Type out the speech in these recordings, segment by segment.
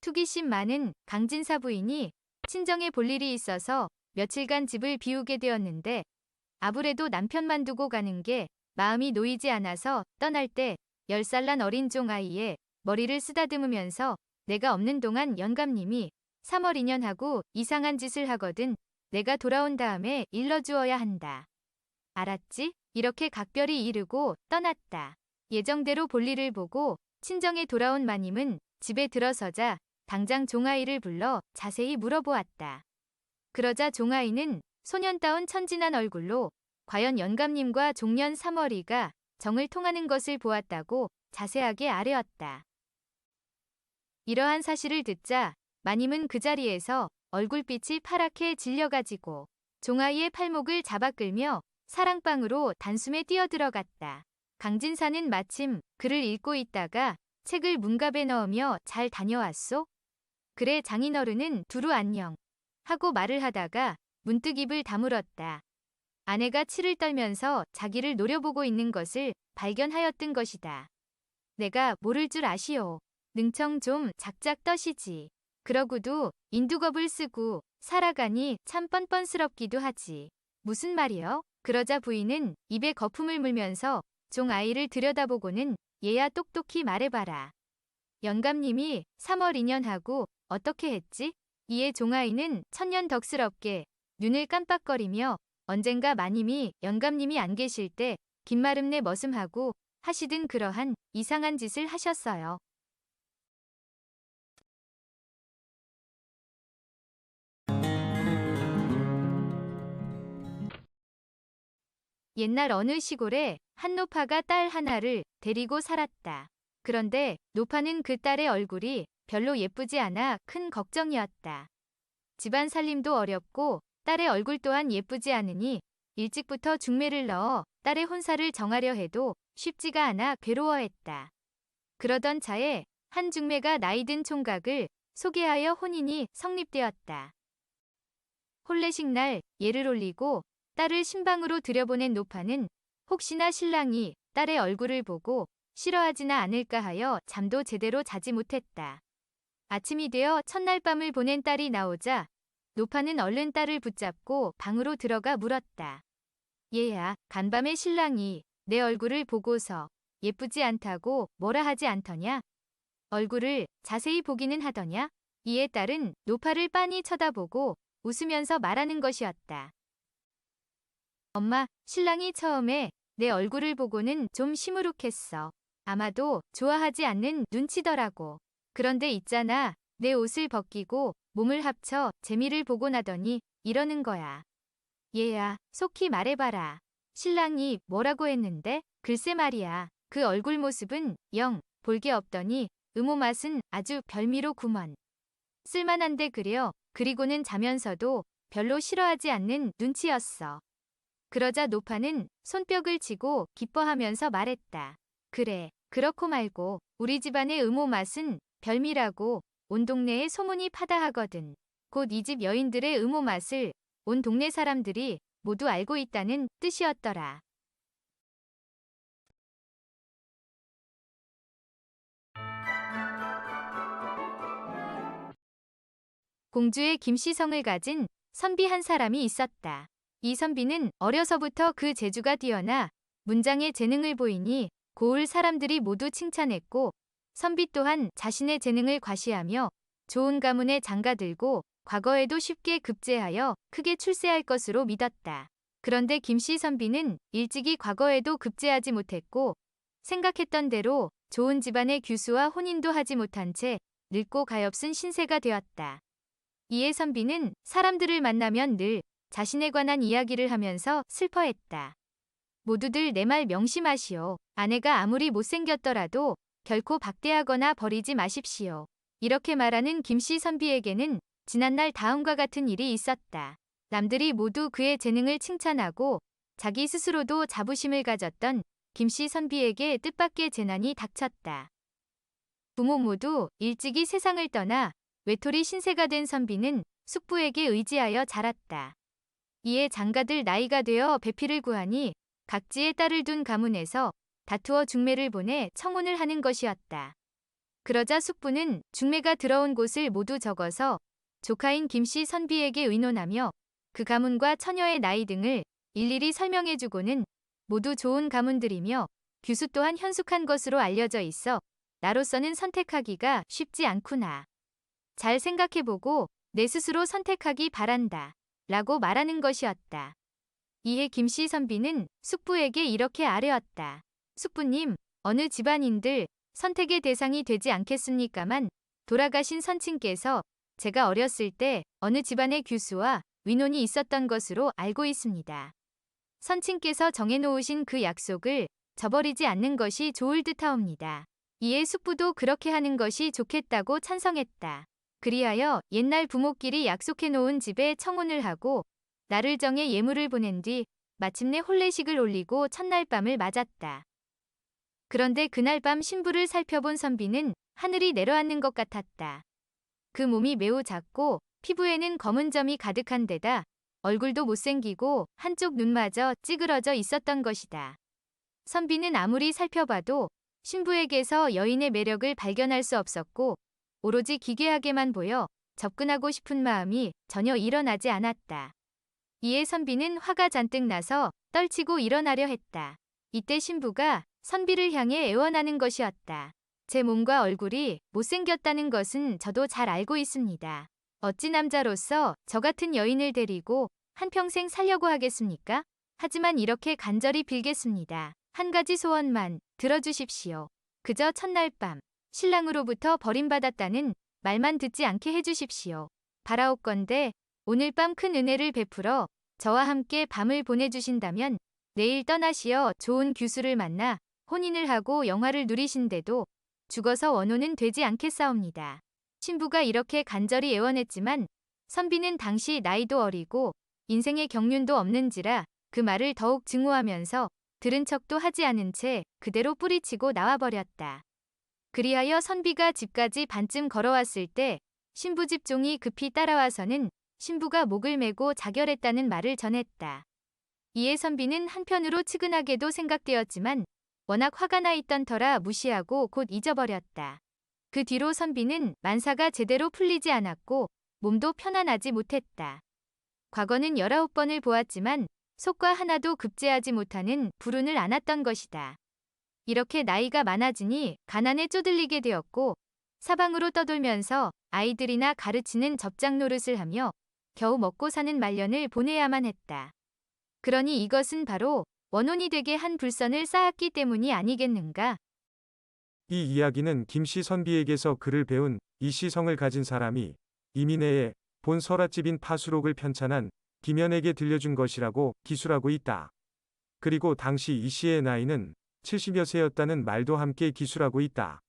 투기심 많은 강진사 부인이 친정에 볼 일이 있어서 며칠간 집을 비우게 되었는데 아무래도 남편만 두고 가는 게 마음이 놓이지 않아서 떠날 때 10살 난 어린 종아이에 머리를 쓰다듬으면서 내가 없는 동안 영감님이 3월 2년하고 이상한 짓을 하거든 내가 돌아온 다음에 일러주어야 한다. 알았지? 이렇게 각별히 이르고 떠났다. 예정대로 볼일을 보고 친정에 돌아온 마님은 집에 들어서자 당장 종아이를 불러 자세히 물어보았다. 그러자 종아이는 소년다운 천진한 얼굴로 과연 영감님과 종년 3월이가 정을 통하는 것을 보았다고 자세하게 아뢰었다. 이러한 사실을 듣자 마님은 그 자리에서 얼굴빛이 파랗게 질려가지고 종아이의 팔목을 잡아 끌며 사랑방으로 단숨에 뛰어들어갔다. 강진사는 마침 글을 읽고 있다가 책을 문갑에 넣으며 잘 다녀왔소? 그래 장인어른은 두루 안녕. 하고 말을 하다가 문득 입을 다물었다. 아내가 치를 떨면서 자기를 노려보고 있는 것을 발견하였던 것이다. 내가 모를 줄 아시오. 능청 좀 작작 떠시지. 그러고도 인두겁을 쓰고 살아가니 참 뻔뻔스럽기도 하지. 무슨 말이요? 그러자 부인은 입에 거품을 물면서 종 아이를 들여다보고는 얘야 똑똑히 말해봐라. 영감님이 3월 2년하고 어떻게 했지? 이에 종아이는 천년 덕스럽게 눈을 깜빡거리며 언젠가 마님이 영감님이 안 계실 때 긴마름내 머슴하고 하시든 그러한 이상한 짓을 하셨어요. 옛날 어느 시골에 한 노파가 딸 하나를 데리고 살았다. 그런데 노파는 그 딸의 얼굴이 별로 예쁘지 않아 큰 걱정이었다. 집안 살림도 어렵고 딸의 얼굴 또한 예쁘지 않으니 일찍부터 중매를 넣어 딸의 혼사를 정하려 해도 쉽지가 않아 괴로워했다. 그러던 차에 한 중매가 나이든 총각을 소개하여 혼인이 성립되었다. 혼례식 날 예를 올리고 딸을 신방으로 들여보낸 노파는 혹시나 신랑이 딸의 얼굴을 보고 싫어하지나 않을까 하여 잠도 제대로 자지 못했다. 아침이 되어 첫날 밤을 보낸 딸이 나오자 노파는 얼른 딸을 붙잡고 방으로 들어가 물었다. 얘야, 간밤에 신랑이 내 얼굴을 보고서 예쁘지 않다고 뭐라 하지 않더냐? 얼굴을 자세히 보기는 하더냐? 이에 딸은 노파를 빤히 쳐다보고 웃으면서 말하는 것이었다. 엄마, 신랑이 처음에 내 얼굴을 보고는 좀 시무룩했어. 아마도 좋아하지 않는 눈치더라고. 그런데 있잖아. 내 옷을 벗기고 몸을 합쳐 재미를 보고 나더니 이러는 거야. 얘야, 속히 말해봐라. 신랑이 뭐라고 했는데? 글쎄 말이야. 그 얼굴 모습은 영 볼게 없더니 음모 맛은 아주 별미로 구먼. 쓸만한데 그려. 그리고는 자면서도 별로 싫어하지 않는 눈치였어. 그러자 노파는 손뼉을 치고 기뻐하면서 말했다. 그래, 그렇고 말고 우리 집안의 음모 맛은 별미라고 온 동네에 소문이 파다하거든. 곧 이 집 여인들의 음모 맛을 온 동네 사람들이 모두 알고 있다는 뜻이었더라. 공주의 김씨성을 가진 선비 한 사람이 있었다. 이 선비는 어려서부터 그 재주가 뛰어나 문장에 재능을 보이니 고을 사람들이 모두 칭찬했고 선비 또한 자신의 재능을 과시하며 좋은 가문에 장가들고 과거에도 쉽게 급제하여 크게 출세할 것으로 믿었다. 그런데 김씨 선비는 일찍이 과거에도 급제하지 못했고 생각했던 대로 좋은 집안의 규수와 혼인도 하지 못한 채 늙고 가엾은 신세가 되었다. 이에 선비는 사람들을 만나면 늘 자신에 관한 이야기를 하면서 슬퍼했다. 모두들 내 말 명심하시오. 아내가 아무리 못생겼더라도 결코 박대하거나 버리지 마십시오. 이렇게 말하는 김씨 선비에게는 지난날 다음과 같은 일이 있었다. 남들이 모두 그의 재능을 칭찬하고 자기 스스로도 자부심을 가졌던 김씨 선비에게 뜻밖의 재난이 닥쳤다. 부모 모두 일찍이 세상을 떠나 외톨이 신세가 된 선비는 숙부에게 의지하여 자랐다. 이에 장가들 나이가 되어 배필을 구하니 각지에 딸을 둔 가문에서 다투어 중매를 보내 청혼을 하는 것이었다. 그러자 숙부는 중매가 들어온 곳을 모두 적어서 조카인 김씨 선비에게 의논하며 그 가문과 처녀의 나이 등을 일일이 설명해주고는 모두 좋은 가문들이며 규수 또한 현숙한 것으로 알려져 있어 나로서는 선택하기가 쉽지 않구나. 잘 생각해보고 내 스스로 선택하기 바란다. 라고 말하는 것이었다. 이에 김씨 선비는 숙부에게 이렇게 아뢰었다. 숙부님, 어느 집안인들 선택의 대상이 되지 않겠습니까만 돌아가신 선친께서 제가 어렸을 때 어느 집안의 규수와 위논이 있었던 것으로 알고 있습니다. 선친께서 정해놓으신 그 약속을 저버리지 않는 것이 좋을 듯하옵니다. 이에 숙부도 그렇게 하는 것이 좋겠다고 찬성했다. 그리하여 옛날 부모끼리 약속해놓은 집에 청혼을 하고 나를 정해 예물을 보낸 뒤 마침내 혼례식을 올리고 첫날 밤을 맞았다. 그런데 그날 밤 신부를 살펴본 선비는 하늘이 내려앉는 것 같았다. 그 몸이 매우 작고 피부에는 검은 점이 가득한 데다 얼굴도 못생기고 한쪽 눈마저 찌그러져 있었던 것이다. 선비는 아무리 살펴봐도 신부에게서 여인의 매력을 발견할 수 없었고 오로지 기괴하게만 보여 접근하고 싶은 마음이 전혀 일어나지 않았다. 이에 선비는 화가 잔뜩 나서 떨치고 일어나려 했다. 이때 신부가 선비를 향해 애원하는 것이었다. 제 몸과 얼굴이 못생겼다는 것은 저도 잘 알고 있습니다. 어찌 남자로서 저 같은 여인을 데리고 한평생 살려고 하겠습니까? 하지만 이렇게 간절히 빌겠습니다. 한 가지 소원만 들어주십시오. 그저 첫날 밤 신랑으로부터 버림받았다는 말만 듣지 않게 해주십시오. 바라옵건대 오늘 밤 큰 은혜를 베풀어 저와 함께 밤을 보내주신다면 내일 떠나시어 좋은 규수를 만나 혼인을 하고 영화를 누리신데도 죽어서 원혼은 되지 않겠사옵니다. 신부가 이렇게 간절히 애원했지만 선비는 당시 나이도 어리고 인생의 경륜도 없는지라 그 말을 더욱 증오하면서 들은 척도 하지 않은 채 그대로 뿌리치고 나와버렸다. 그리하여 선비가 집까지 반쯤 걸어왔을 때 신부 집 종이 급히 따라와서는 신부가 목을 메고 자결했다는 말을 전했다. 이에 선비는 한편으로 측은하게도 생각되었지만 워낙 화가 나 있던 터라 무시하고 곧 잊어버렸다. 그 뒤로 선비는 만사가 제대로 풀리지 않았고 몸도 편안하지 못했다. 과거는 19번을 보았지만 속과 하나도 급제하지 못하는 불운을 안았던 것이다. 이렇게 나이가 많아지니 가난에 쪼들리게 되었고 사방으로 떠돌면서 아이들이나 가르치는 접장 노릇을 하며 겨우 먹고 사는 말년을 보내야만 했다. 그러니 이것은 바로 원혼이 되게 한 불선을 쌓았기 때문이 아니겠는가? 이 이야기는 김씨 선비에게서 글을 배운 이시성을 가진 사람이 이민혜의 본 설화집인 파수록을 편찬한 김연에게 들려준 것이라고 기술하고 있다. 그리고 당시 이 씨의 나이는 70여 세였다는 말도 함께 기술하고 있다.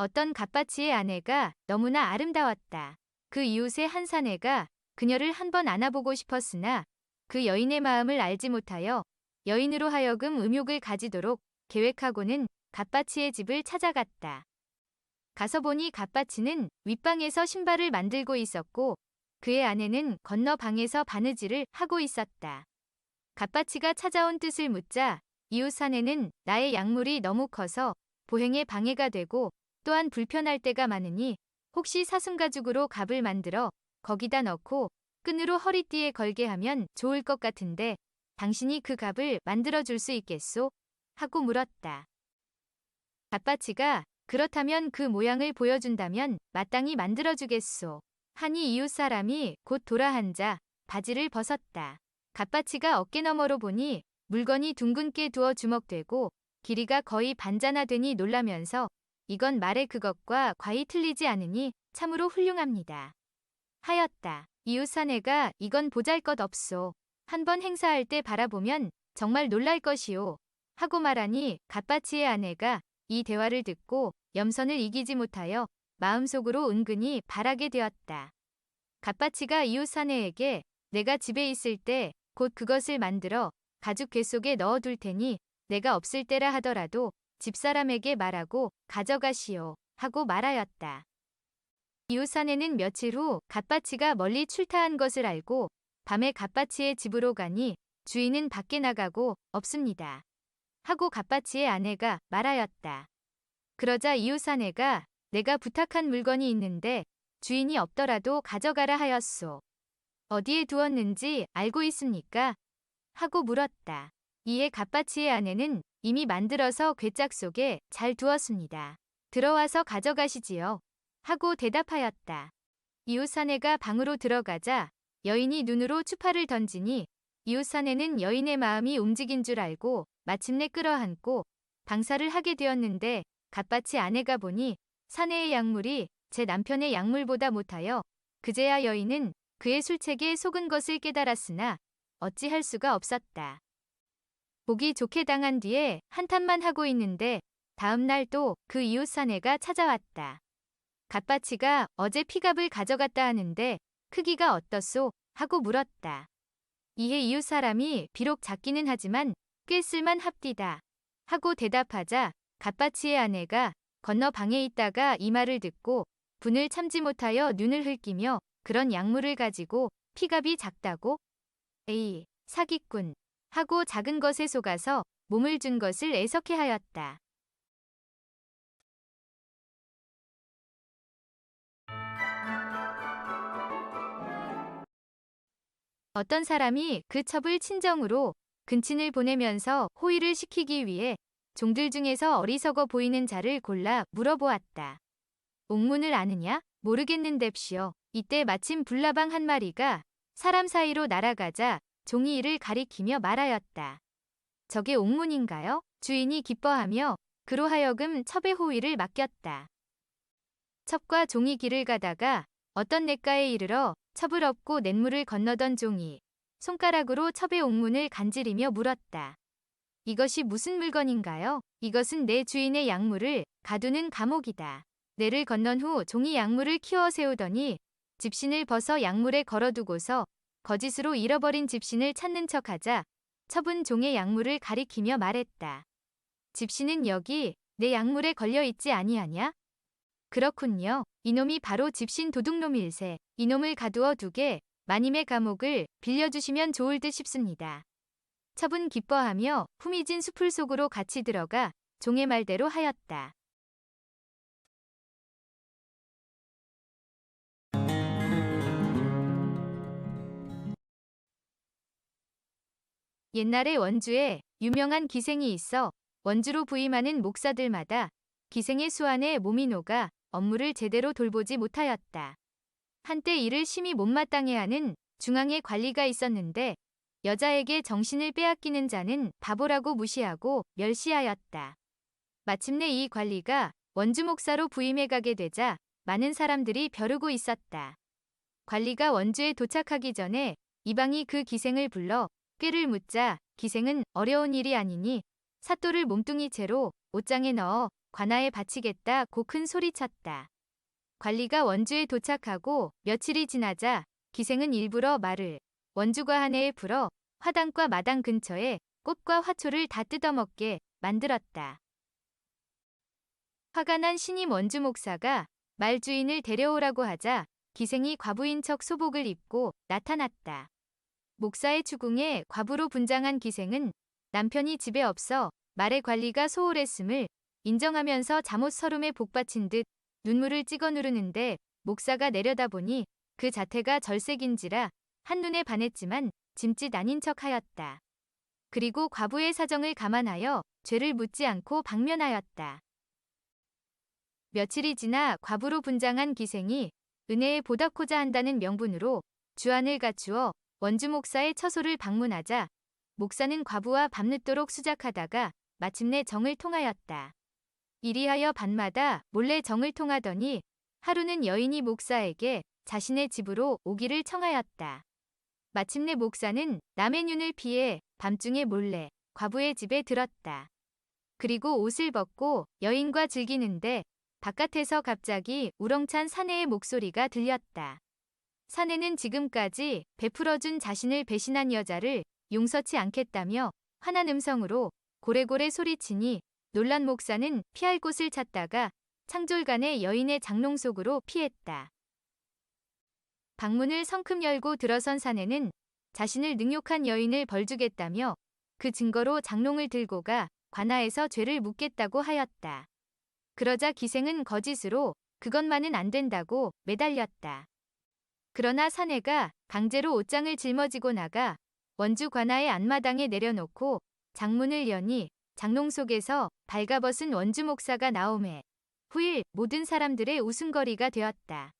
어떤 갓바치의 아내가 너무나 아름다웠다. 그 이웃의 한 사내가 그녀를 한번 안아보고 싶었으나 그 여인의 마음을 알지 못하여 여인으로 하여금 음욕을 가지도록 계획하고는 갓바치의 집을 찾아갔다. 가서 보니 갓바치는 윗방에서 신발을 만들고 있었고 그의 아내는 건너 방에서 바느질을 하고 있었다. 갓바치가 찾아온 뜻을 묻자 이웃 사내는 나의 약물이 너무 커서 보행에 방해가 되고 또한 불편할 때가 많으니 혹시 사슴가죽으로 갑을 만들어 거기다 넣고 끈으로 허리띠에 걸게 하면 좋을 것 같은데 당신이 그 갑을 만들어 줄 수 있겠소? 하고 물었다. 갓바치가 그렇다면 그 모양을 보여준다면 마땅히 만들어 주겠소. 하니 이웃 사람이 곧 돌아앉아 바지를 벗었다. 갓바치가 어깨 너머로 보니 물건이 둥근게 두어 주먹되고 길이가 거의 반자나 되니 놀라면서 이건 말의 그것과 과히 틀리지 않으니 참으로 훌륭합니다. 하였다. 이웃 사내가 이건 보잘것 없소. 한번 행사할 때 바라보면 정말 놀랄 것이오. 하고 말하니 갓바치의 아내가 이 대화를 듣고 염선을 이기지 못하여 마음속으로 은근히 바라게 되었다. 갓바치가 이웃 사내에게 내가 집에 있을 때 곧 그것을 만들어 가죽 괴 속에 넣어둘 테니 내가 없을 때라 하더라도 집사람에게 말하고 가져가시오 하고 말하였다. 이웃 사내는 며칠 후 갓바치가 멀리 출타한 것을 알고 밤에 갓바치의 집으로 가니 주인은 밖에 나가고 없습니다. 하고 갓바치의 아내가 말하였다. 그러자 이웃 사내가 내가 부탁한 물건이 있는데 주인이 없더라도 가져가라 하였소. 어디에 두었는지 알고 있습니까? 하고 물었다. 이에 갓바치의 아내는 이미 만들어서 괴짝 속에 잘 두었습니다. 들어와서 가져가시지요. 하고 대답하였다. 이웃 사내가 방으로 들어가자 여인이 눈으로 추파를 던지니 이웃 사내는 여인의 마음이 움직인 줄 알고 마침내 끌어안고 방사를 하게 되었는데 갓바치 아내가 보니 사내의 약물이 제 남편의 약물보다 못하여 그제야 여인은 그의 술책에 속은 것을 깨달았으나 어찌할 수가 없었다. 보기 좋게 당한 뒤에 한탄만 하고 있는데 다음 날 또 그 이웃 사내가 찾아왔다. 갓바치가 어제 피갑을 가져갔다 하는데 크기가 어떻소? 하고 물었다. 이에 이웃 사람이 비록 작기는 하지만 꽤 쓸만 합디다. 하고 대답하자 갓바치의 아내가 건너 방에 있다가 이 말을 듣고 분을 참지 못하여 눈을 흘기며 그런 약물을 가지고 피갑이 작다고? 에이, 사기꾼. 하고 작은 것에 속아서 몸을 준 것을 애석해 하였다. 어떤 사람이 그 첩을 친정으로 근친을 보내면서 호의를 시키기 위해 종들 중에서 어리석어 보이는 자를 골라 물어보았다. 옥문을 아느냐? 모르겠는뎁시오. 이때 마침 불나방 한 마리가 사람 사이로 날아가자 종이 이를 가리키며 말하였다. 저게 옥문인가요? 주인이 기뻐하며 그로 하여금 첩의 호의를 맡겼다. 첩과 종이 길을 가다가 어떤 냇가에 이르러 첩을 업고 냇물을 건너던 종이 손가락으로 첩의 옥문을 간지리며 물었다. 이것이 무슨 물건인가요? 이것은 내 주인의 약물을 가두는 감옥이다. 내를 건넌 후 종이 약물을 키워 세우더니 집신을 벗어 약물에 걸어두고서 거짓으로 잃어버린 집신을 찾는 척하자 첩은 종의 약물을 가리키며 말했다. 집신은 여기 내 약물에 걸려 있지 아니하냐? 그렇군요. 이놈이 바로 집신 도둑놈일세. 이놈을 가두어 두게 마님의 감옥을 빌려주시면 좋을 듯 싶습니다. 첩은 기뻐하며 후미진 수풀 속으로 같이 들어가 종의 말대로 하였다. 옛날에 원주에 유명한 기생이 있어 원주로 부임하는 목사들마다 기생의 수완에 몸이 녹아 업무를 제대로 돌보지 못하였다. 한때 이를 심히 못마땅해하는 중앙의 관리가 있었는데 여자에게 정신을 빼앗기는 자는 바보라고 무시하고 멸시하였다. 마침내 이 관리가 원주 목사로 부임해 가게 되자 많은 사람들이 벼르고 있었다. 관리가 원주에 도착하기 전에 이방이 그 기생을 불러 꾀를 묻자 기생은 어려운 일이 아니니 사또를 몸뚱이 채로 옷장에 넣어 관아에 바치겠다고 큰 소리쳤다. 관리가 원주에 도착하고 며칠이 지나자 기생은 일부러 말을 원주가 한 해에 불어 화단과 마당 근처에 꽃과 화초를 다 뜯어먹게 만들었다. 화가 난 신임 원주 목사가 말주인을 데려오라고 하자 기생이 과부인 척 소복을 입고 나타났다. 목사의 추궁에 과부로 분장한 기생은 남편이 집에 없어 말의 관리가 소홀했음을 인정하면서 잠옷 서름에 복받친 듯 눈물을 찍어 누르는데 목사가 내려다보니 그 자태가 절색인지라 한눈에 반했지만 짐짓 아닌 척하였다. 그리고 과부의 사정을 감안하여 죄를 묻지 않고 방면하였다. 며칠이 지나 과부로 분장한 기생이 은혜에 보답코자 한다는 명분으로 주안을 갖추어 원주 목사의 처소를 방문하자 목사는 과부와 밤늦도록 수작하다가 마침내 정을 통하였다. 이리하여 밤마다 몰래 정을 통하더니 하루는 여인이 목사에게 자신의 집으로 오기를 청하였다. 마침내 목사는 남의 눈을 피해 밤중에 몰래 과부의 집에 들었다. 그리고 옷을 벗고 여인과 즐기는데 바깥에서 갑자기 우렁찬 사내의 목소리가 들렸다. 사내는 지금까지 베풀어준 자신을 배신한 여자를 용서치 않겠다며 화난 음성으로 고래고래 소리치니 놀란 목사는 피할 곳을 찾다가 창졸간의 여인의 장롱 속으로 피했다. 방문을 성큼 열고 들어선 사내는 자신을 능욕한 여인을 벌주겠다며 그 증거로 장롱을 들고 가 관아에서 죄를 묻겠다고 하였다. 그러자 기생은 거짓으로 그것만은 안 된다고 매달렸다. 그러나 사내가 강제로 옷장을 짊어지고 나가 원주 관아의 안마당에 내려놓고 장문을 여니 장롱 속에서 발가벗은 원주 목사가 나오매 후일 모든 사람들의 웃음거리가 되었다.